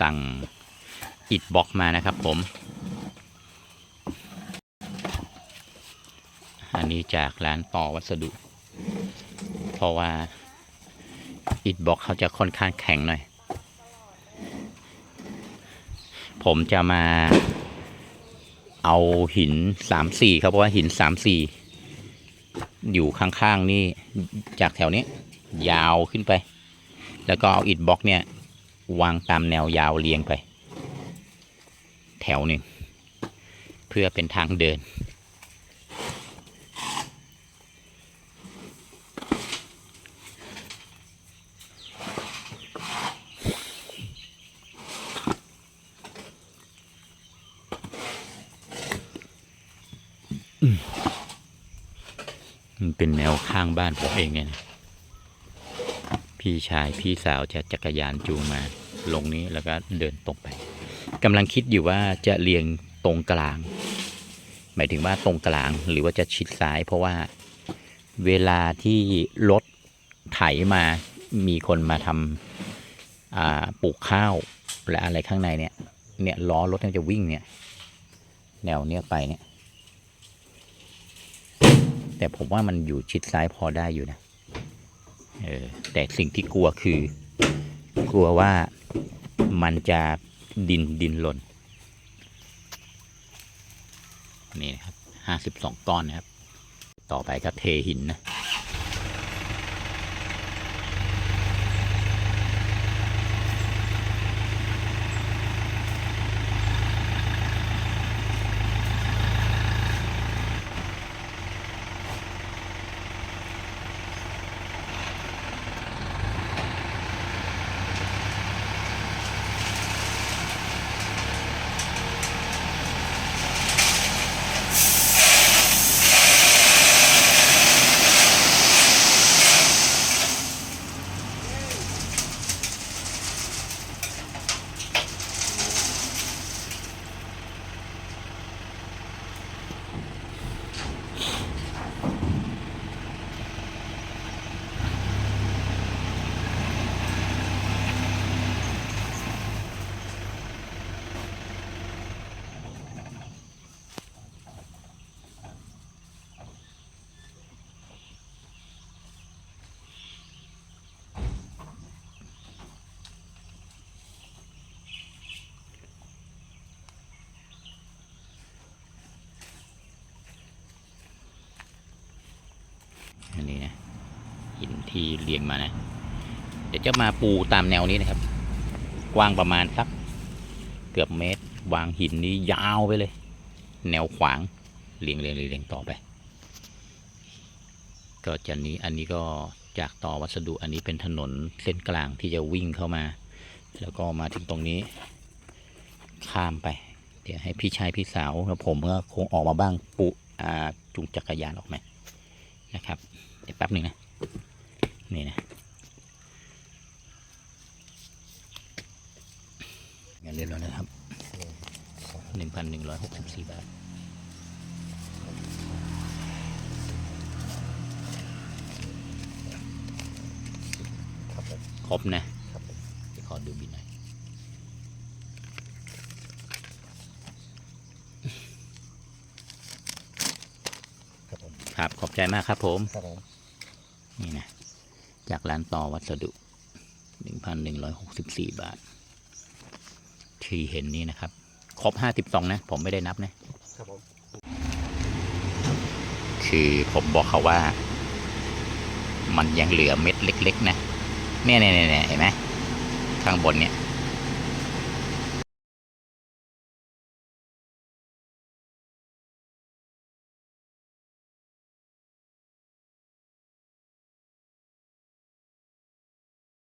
สั่งอิดบล็อกมานะครับผม อันนี้จากร้านต่อวัสดุ เพราะว่าอิดบล็อกเขาจะค่อนข้างแข็งหน่อย ผมจะมาเอาหินสามสี่ครับเพราะว่าหินสามสี่อยู่ข้างๆนี่จากแถวนี้ ยาวขึ้นไป แล้วก็เอาอิฐบล็อกเนี่ย วางตามแนวยาวเรียงไป แถวหนึ่ง เพื่อเป็นทางเดิน มันเป็นแนวข้างบ้านผมเองไงนะ พี่ชายพี่สาวจะจักรยานจูงมาลงนี้แล้วก็เดินตรงไปกำลังคิดอยู่ว่าจะเรียงตรงกลาง หมายถึงว่าตรงกลางหรือว่าจะชิดซ้าย เพราะว่าเวลาที่รถไถมามีคนมาทำปลูกข้าวและอะไรข้างในเนี่ยเนี่ยล้อรถเนี่ยจะวิ่งเนี่ย แนวเนี้ยไปเนี่ย แต่ผมว่ามันอยู่ชิดซ้ายพอได้อยู่นะ แต่สิ่งที่กลัวคือกลัวว่ามันจะดินดินหล่นนี่นะครับห้าสิบสองก้อนนะครับ ต่อไปก็เทหินนะ อันนี้นะหิน ที่เรียงมานะ เดี๋ยวจะมาปูตามแนวนี้นะครับ กว้างประมาณสักเกือบเมตร วางหินนี้ยาวไปเลย แนวขวางเรียงเรียงเรียงเรียงต่อไป ก็จะนี้อันนี้ก็จากต่อวัสดุอันนี้เป็นถนนเส้นกลางที่จะวิ่งเข้ามา แล้วก็มาถึงตรงนี้ ข้ามไป เดี๋ยวให้พี่ชายพี่สาวแล้วผมก็คงออกมาบ้างปุอาจูงจักรยานออกมานะครับ เดี๋ยวแป๊บหนึ่งนะ นี่นะเงินเรียบร้อยแล้วนะครับหนึ่งพันหนึ่งร้อยหกสิบสี่บาทครับผมครบนะครับผมเดี๋ยวขอดูบินหน่อยครับผมครับขอบใจมากครับผมครับผมนี่นะ จากร้านต่อวัสดุหนึ่งพันหนึ่งร้อยหกสิบสี่บาท ที่เห็นนี่นะครับ ครบห้าสิบสองนะ ผมไม่ได้นับนะ ครับผมคือผมบอกเขาว่า มันยังเหลือเม็ดเล็ก ๆ นะเนี่ยเนี่ยเนี่ยเห็นไหมข้างบนเนี่ย